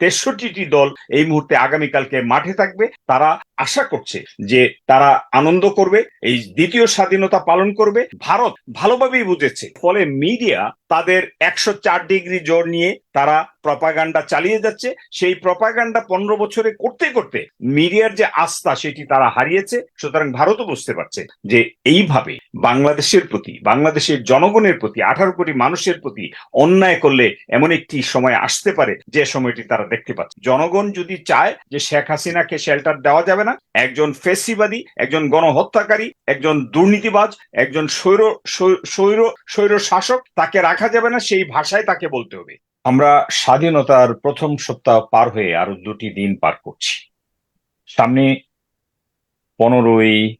তেষট্টিটি দল এই মুহূর্তে আগামীকালকে মাঠে থাকবে। তারা আশা করছে যে তারা আনন্দ করবে, এই দ্বিতীয় স্বাধীনতা পালন করবে। ভারত ভালোভাবেই বুঝেছে। ফলে মিডিয়া তাদের একশো চার ডিগ্রি জোর নিয়ে তারা প্রপাগান্ডা চালিয়ে যাচ্ছে। সেই প্রপাগান্ডা পনেরো বছরে করতে করতে মিডিয়ার যে আস্থা, সেটি তারা হারিয়েছে। সুতরাং ভারতও বুঝতে পারছে যে এইভাবে বাংলাদেশের প্রতি, বাংলাদেশের জনগণের প্রতি, আঠারো কোটি মানুষের প্রতি অন্যায় করলে এমন একটি সময় আসতে পারে, যে সময়টি তারা দেখতে পাচ্ছে। জনগণ যদি চায় যে শেখ হাসিনাকে শেল্টার দেওয়া যাবে না একজন ফেসিবাদী, একজন গণহত্যাকারী, একজন দুর্নীতিবাজ, একজন স্বৈর স্বৈর স্বৈর শাসক, তাকে রাখা যাবে না, সেই ভাষায় তাকে বলতে হবে। আমরা স্বাধীনতার প্রথম সপ্তাহ পার হয়ে আরও দুটি দিন পার করছি। সামনে পনেরোই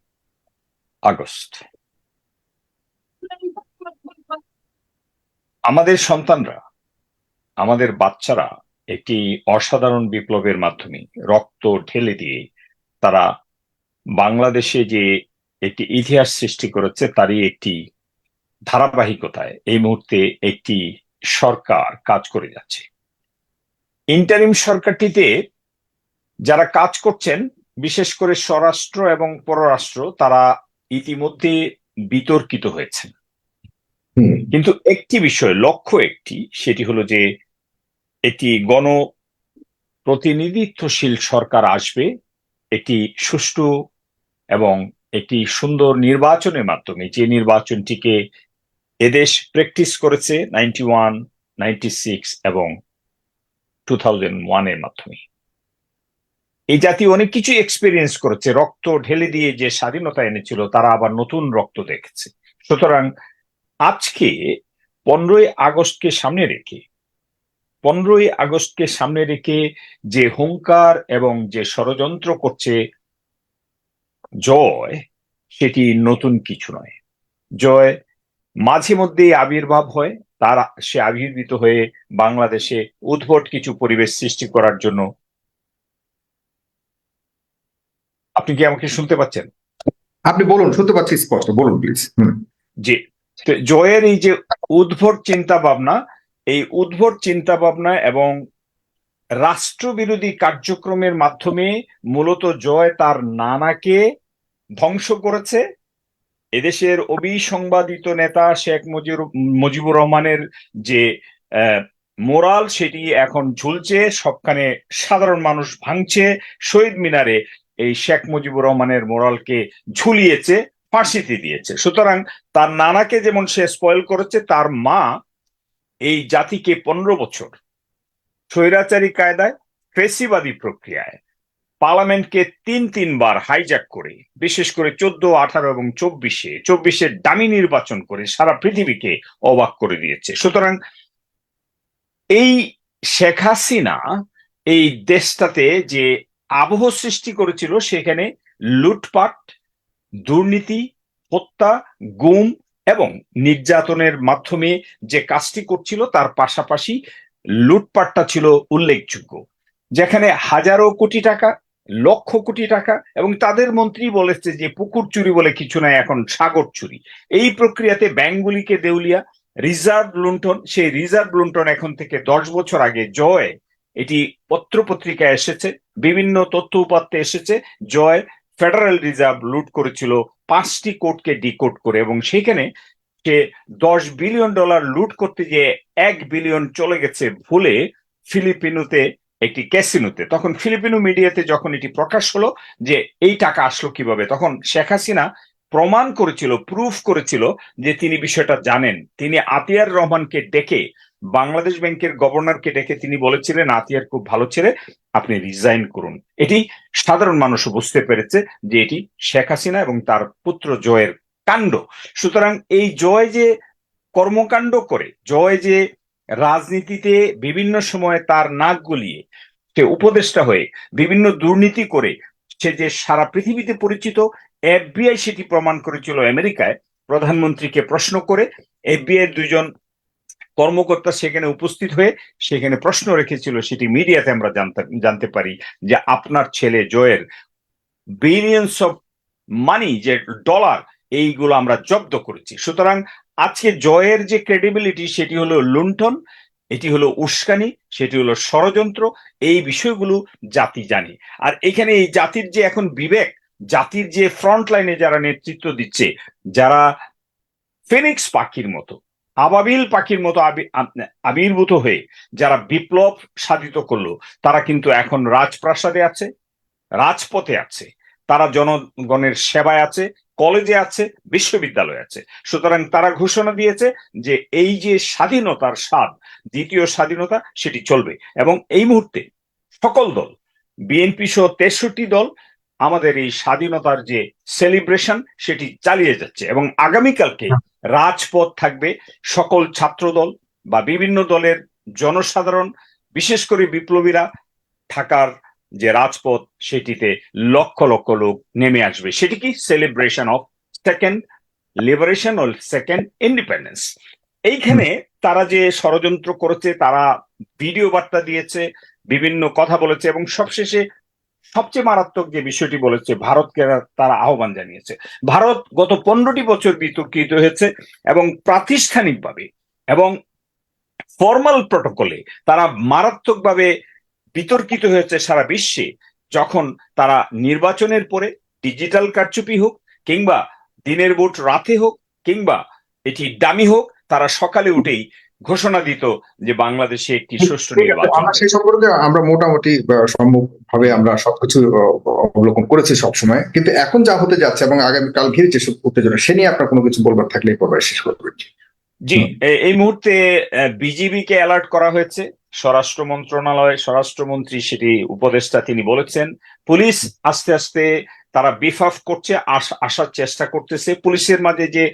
আগস্ট। আমাদের সন্তানরা, আমাদের বাচ্চারা একটি অসাধারণ বিপ্লবের মাধ্যমে রক্ত ঢেলে দিয়ে তারা বাংলাদেশে যে একটি ইতিহাস সৃষ্টি করেছে তারই একটি ধারাবাহিকতায় এই মুহূর্তে একটি সরকার কাজ করে যাচ্ছে। ইন্টারিম সরকারটিতে যারা কাজ করছেন বিশেষ করে স্বরাষ্ট্র এবং পররাষ্ট্র তারা ইতিমধ্যে বিতর্কিত হয়েছেন। কিন্তু একটি বিষয় লক্ষ্য একটি সেটি হলো যে একটি গণ প্রতিনিধিত্বশীল সরকার আসবে একটি সুষ্ঠু এবং একটি সুন্দর নির্বাচনের মাধ্যমে যে নির্বাচনটিকে এদেশ প্র্যাকটিস করেছে নাইনটি ওয়ান নাইনটি সিক্স এবং টু থাউজেন্ড ওয়ানের মাধ্যমে। এই জাতি অনেক কিছু এক্সপিরিয়েন্স করেছে, রক্ত ঢেলে দিয়ে যে স্বাধীনতা এনেছিল, তারা আবার নতুন রক্ত দেখেছে। সুতরাং আজকে পনেরোই আগস্টকে সামনে রেখে পনেরোই আগস্টকে সামনে রেখে যে হুঙ্কার এবং যে ষড়যন্ত্র করছে জয় সেটি নতুন কিছু নয়। জয় মাঝে মধ্যেই আবির্ভাব হয় তার সে আবির্ভূত হয়ে বাংলাদেশে উদ্ভট কিছু পরিবেশ সৃষ্টি করার জন্য। আপনি কি আমাকে শুনতে পাচ্ছেন? আপনি বলুন শুনতে পাচ্ছি স্পষ্ট বলুন প্লিজ যে জয়ের এই যে উদ্ভট চিন্তা ভাবনা এই উদ্ভট চিন্তা ভাবনা এবং রাষ্ট্রবিরোধী কার্যক্রমের মাধ্যমে মূলত জয় তার নানাকে ধ্বংস করেছে। এদেশের অবিসংবাদিত নেতা শেখ মুজিবুর মুজিবুর রহমানের যে মোরাল সেটি এখন ঝুলছে, সবখানে সাধারণ মানুষ ভাঙছে, শহীদ মিনারে এই শেখ মুজিবুর রহমানের মোরালকে ঝুলিয়েছে, ফাঁসিতে দিয়েছে। সুতরাং তার নানাকে যেমন সে স্পয়েল করেছে, তার মা এই জাতিকে পনেরো বছর স্বৈরাচারী কায়দায় ফেসিবাদী প্রক্রিয়ায় পার্লামেন্টকে তিন তিনবার হাইজ্যাক করে, বিশেষ করে চোদ্দ, আঠারো এবং চব্বিশে চব্বিশে দামি নির্বাচন করে সারা পৃথিবীকে অবাক করে দিয়েছে। সুতরাং এই শেখ হাসিনা এই দেশটাতে যে আবহ সৃষ্টি করেছিল, সেখানে লুটপাট, দুর্নীতি, হত্যা, গুম এবং নির্যাতনের মাধ্যমে যে কাজটি করছিল, তার পাশাপাশি লুটপাটটা ছিল উল্লেখযোগ্য, যেখানে হাজারো কোটি টাকা, লক্ষ কোটি টাকা এবং তাদের মন্ত্রী বলেছে যে পুকুর চুরি বলে কিছু নাই, এখন সাগর চুরি। এই প্রক্রিয়াতে ব্যাংকগুলিকে দেউলিয়া, রিজার্ভ লুণ্ঠন, সেই রিজার্ভ লুণ্ঠন এখন থেকে দশ বছর আগে জয়, এটি পত্র পত্রিকায় এসেছে, বিভিন্ন তথ্য উপাত্তে এসেছে, জয় ফেডারেল রিজার্ভ লুট করেছিল পাঁচটি কোর্টকে ডিকোড করে এবং সেখানে সে দশ বিলিয়ন ডলার লুট করতে গিয়ে এক বিলিয়ন চলে গেছে ভুলে ফিলিপিনোতে, একটি ক্যাসিনোতে। তখন ফিলিপিনো মিডিয়াতে যখন এটি প্রকাশ হলো যে এই টাকা আসলো কীভাবে, তখন শেখ হাসিনা প্রমাণ করেছিল প্রুফ করেছিল যে তিনি বিষয়টা জানেন। তিনি আতিয়ার রহমানকে ডেকে বাংলাদেশ ব্যাংকের গভর্নরকে ডেকে তিনি বলেছিলেন আতিয়ার খুব ভালো ছেলে, আপনি রিজাইন করুন। এটি সাধারণ মানুষ বুঝতে পেরেছে যে এটি শেখ হাসিনা এবং তার পুত্র জয়ের কাণ্ড। সুতরাং এই জয় যে কর্মকাণ্ড করে, জয় যে রাজনীতিতে বিভিন্ন সময় তার নাক গলিয়ে, সে উপদেষ্টা হয়ে বিভিন্ন দুর্নীতি করে, সে যে সারা পৃথিবীতে পরিচিত, এফবিআই সেটি প্রমাণ করেছিল আমেরিকায়। প্রধানমন্ত্রীকে প্রশ্ন করে এফবিআই দুজন কর্মকর্তা সেখানে উপস্থিত হয়ে সেখানে প্রশ্ন রেখেছিল, সেটি মিডিয়াতে আমরা জানতে পারি যে আপনার ছেলে জয়ের বিলিয়ন্স অফ মানি যে ডলার এইগুলো আমরা জব্দ করেছি। সুতরাং আজকে জয়ের যে ক্রেডিবিলিটি সেটি হলো লুণ্ঠন, এটি হলো উস্কানি, সেটি হলো ষড়যন্ত্র, এই বিষয়গুলো জাতি জানে। আর এখানে এই জাতির যে এখন বিবেক, জাতির যে ফ্রন্ট লাইনে যারা নেতৃত্ব দিচ্ছে, যারা ফিনিক্স পাখির মতো আবাবিল পাখির মতো আবির্ভূত হয়ে যারা বিপ্লব সাধিত করল, তারা কিন্তু এখন রাজপ্রাসাদে আছে, রাজপথে আছে, তারা জনগণের সেবায় আছে, কলেজে আছে, বিশ্ববিদ্যালয়ে আছে। সুতরাং তারা ঘোষণা দিয়েছে যে এই যে স্বাধীনতার স্বাদ, দ্বিতীয় স্বাধীনতা, সেটি চলবে। এবং এই মুহূর্তে সকল দল, বিএনপি সহ তেষট্টি দল আমাদের এই স্বাধীনতার যে সেলিব্রেশন সেটি চালিয়ে যাচ্ছে এবং আগামীকালকে রাজপথ থাকবে সকল ছাত্র দল বা বিভিন্ন দলের জনসাধারণ বিশেষ করে বিপ্লবীরা থাকার যে রাজপথ সেটিতে লক্ষ লক্ষ লোক নেমে আসবে। সেটি কি? সেলিব্রেশন অফ সেকেন্ড লিবারেশন ও সেকেন্ড ইন্ডিপেন্ডেন্স এইখানে তারা যে ষড়যন্ত্র করেছে তারা ভিডিও বার্তা দিয়েছে বিভিন্ন কথা বলেছে এবং সবশেষে সবচেয়ে মারাত্মক যে বিষয়টি বলেছে, ভারতকে তারা আহ্বান জানিয়েছে। ভারত গত পনেরোটি বছর বিতর্কিত হয়েছে এবং প্রাতিষ্ঠানিকভাবে এবং ফর্মাল প্রটোকলে তারা মারাত্মকভাবে বিতর্কিত হয়েছে সারা বিশ্বে। যখন তারা নির্বাচনের পরে ডিজিটাল কারচুপি হোক কিংবা দিনের ভোট রাতে হোক কিংবা এটি দামি হোক, তারা সকালে উঠেই ঘোষণা দিত যে বাংলাদেশে একটি সুষ্ঠু নির্বাচন আমরা সেই সম্পর্কে আমরা মোটামুটি সম্মুখ ভাবে আমরা সবকিছু অবলোকন করেছি সবসময়। কিন্তু এখন যা হতে যাচ্ছে এবং আগামীকাল ঘিরে যে সব উত্তেজনা সে নিয়ে আপনার কোনো কিছু বলবার থাকলে এই শেষ করতে জি এই মুহূর্তে বিজিবিকে অ্যালার্ট করা হয়েছে। স্বরাষ্ট্র মন্ত্রণালয় স্বরাষ্ট্রমন্ত্রী সেটি উপদেষ্টা তিনি বলেছেন। পুলিশ আস্তে আস্তে তারা বিফাফ করছে আস- আসার চেষ্টা করতেছে। পুলিশের মাঝে যে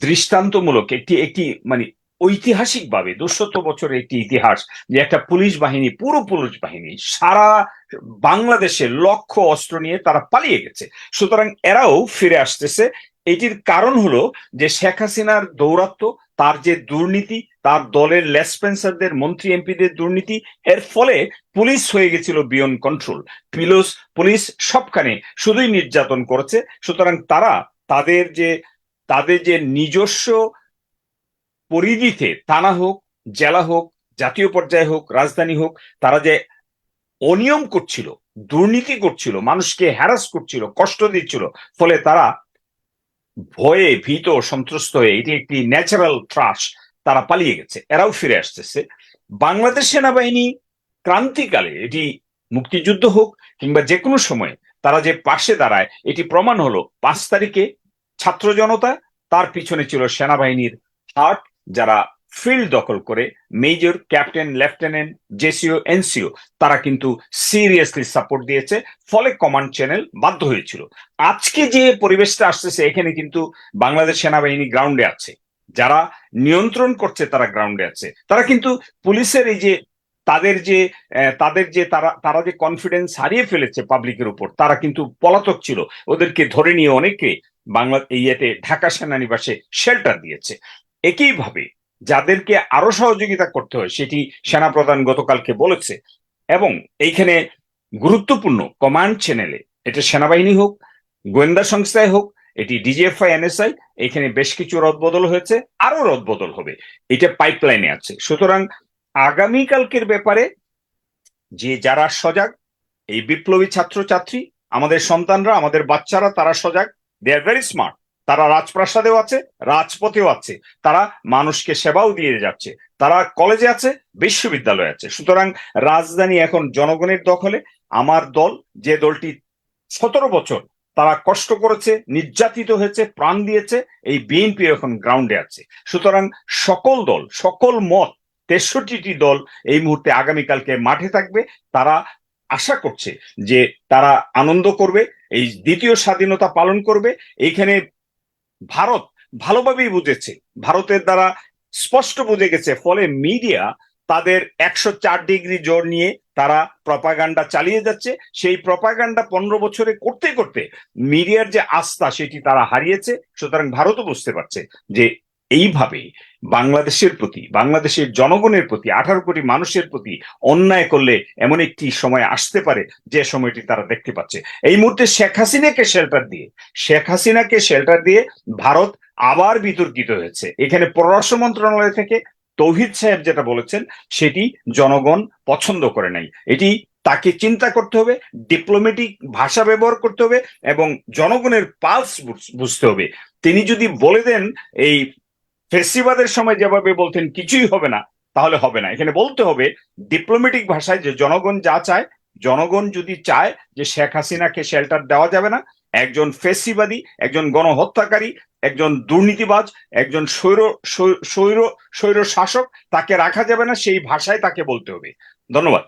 দৃষ্টান্তমূলক একটি একটি মানে ঐতিহাসিক ভাবে দুশত বছরের একটি ইতিহাস যে একটা পুলিশ বাহিনী, পুরো পুলিশ বাহিনী, সারা বাংলাদেশে লক্ষ অস্ত্র নিয়ে তারা পালিয়ে গেছে। সুতরাং এরাও ফিরে আসতেছে। এটির কারণ হলো যে শেখ হাসিনার দৌরাত্ম তার যে দুর্নীতি, তার দলের লেসপেন্সারদের মন্ত্রী এমপিদের দুর্নীতি, এর ফলে পুলিশ হয়ে গেছিল বিয়ন কন্ট্রোল। পিলোস পুলিশ সবখানে শুধুই নির্যাতন করেছে। সুতরাং তারা তাদের যে তাদের যে নিজস্ব পরিধিতে থানা হোক, জেলা হোক, জাতীয় পর্যায়ে হোক, রাজধানী হোক, তারা যে অনিয়ম করছিল, দুর্নীতি করছিল, মানুষকে হ্যারাস করছিল, কষ্ট দিচ্ছিল, ফলে তারা ভয়ে ভীত সন্ত্রস্ত হয়ে এটি একটি ন্যাচারাল ত্রাস তারা পালিয়ে গেছে, এরাও ফিরে আসতেছে। বাংলাদেশ সেনাবাহিনী ক্রান্তিকালে এটি মুক্তিযুদ্ধ হোক কিংবা যে কোনো সময় তারা যে পাশে দাঁড়ায়, এটি প্রমাণ হলো পাঁচ তারিখে ছাত্র জনতা তার পিছনে ছিল সেনাবাহিনীর হার্ট যারা ফিল্ড দখল করে, major, captain, lieutenant, JCO, NCO, তারা কিন্তু সিরিয়াসলি সাপোর্ট দিয়েছে, ফলে কমান্ড চ্যানেল বাধ্য হয়েছিল। আজকে যে পরিবেশটা আসতেছে, এখানে কিন্তু বাংলাদেশ সেনাবাহিনী গ্রাউন্ডে আছে। যারা নিয়ন্ত্রণ করছে, তারা গ্রাউন্ডে আছে। তারা কিন্তু পুলিশের এই যে, তাদের যে তাদের যে, তারা তারা যে কনফিডেন্স হারিয়ে ফেলেছে পাবলিকের উপর, তারা কিন্তু পলাতক ছিল। ওদেরকে ধরে নিয়ে অনেকে বাংলা ইয়েতে ঢাকা সেনানিবাসে শেল্টার দিয়েছে। একইভাবে যাদেরকে আরও সহযোগিতা করতে হয়, সেটি সেনাপ্রধান গতকালকে বলেছে, এবং এইখানে গুরুত্বপূর্ণ কমান্ড চ্যানেলে এটা সেনাবাহিনী হোক, গোয়েন্দা সংস্থায় হোক, এটি ডিজিএফআই, এনএসআই এখানে বেশ কিছু রদবদল হয়েছে, আরও রদবদল হবে, এটা পাইপলাইনে আছে। সুতরাং আগামীকালকের ব্যাপারে যে যারা সজাগ, এই বিপ্লবী ছাত্রছাত্রী, আমাদের সন্তানরা, আমাদের বাচ্চারা, তারা সজাগ দে আর ভেরি স্মার্ট তারা রাজপ্রাসাদেও আছে, রাজপথেও আছে, তারা মানুষকে সেবাও দিয়ে যাচ্ছে, তারা কলেজে আছে, বিশ্ববিদ্যালয়ে আছে। সুতরাং রাজধানী এখন জনগণের দখলে, আমার দল, যে দলটি সতেরো বছর তারা কষ্ট করেছে, নির্যাতিত হয়েছে, প্রাণ দিয়েছে, এই বিএনপি এখন গ্রাউন্ডে আছে। সুতরাং সকল দল, সকল মত, তেষট্টিটি দল এই মুহূর্তে আগামীকালকে মাঠে থাকবে। তারা আশা করছে যে তারা আনন্দ করবে, এই দ্বিতীয় স্বাধীনতা পালন করবে। এইখানে ভারত ভালোভাবেই বুঝেছে, ভারতের দ্বারা স্পষ্ট বুঝে গেছে, ফলে মিডিয়া তাদের একশো চার ডিগ্রি জোর নিয়ে তারা প্রপাগান্ডা চালিয়ে যাচ্ছে। সেই প্রপাগান্ডা পনেরো বছরে করতে করতে মিডিয়ার যে আস্থা সেটি তারা হারিয়েছে, সুতরাং ভারতও বুঝতে পারছে যে এইভাবে বাংলাদেশের প্রতি, বাংলাদেশের জনগণের প্রতি, আঠারো কোটি মানুষের প্রতি অন্যায় করলে এমন একটি সময় আসতে পারে যে সময়টি তারা দেখতে পাচ্ছে। এই মুহূর্তে শেখ হাসিনাকে শেল্টার দিয়ে, শেখ হাসিনাকে শেল্টার দিয়ে ভারত আবার বিতর্কিত হয়েছে। এখানে পররাষ্ট্র মন্ত্রণালয় থেকে তৌহিদ সাহেব যেটা বলেছেন, সেটি জনগণ পছন্দ করে নাই। এটি তাকে চিন্তা করতে হবে ডিপ্লোমেটিক ভাষা ব্যবহার করতে হবে এবং জনগণের পালস বুঝতে হবে। তিনি যদি বলে দেন এই ফেস্টিভালের সময় যেভাবে বলতেন, কিছুই হবে না, তাহলে হবে না। এখানে বলতে হবে ডিপ্লোমেটিক ভাষায় যে জনগণ যা চায়, জনগণ যদি চায় যে শেখ হাসিনাকে শেল্টার দেওয়া যাবে না, একজন ফেসিবাদী, একজন গণহত্যাকারী, একজন দুর্নীতিবাজ, একজন স্বৈর স্বৈর স্বৈর শাসক তাকে রাখা যাবে না, সেই ভাষায় তাকে বলতে হবে। ধন্যবাদ।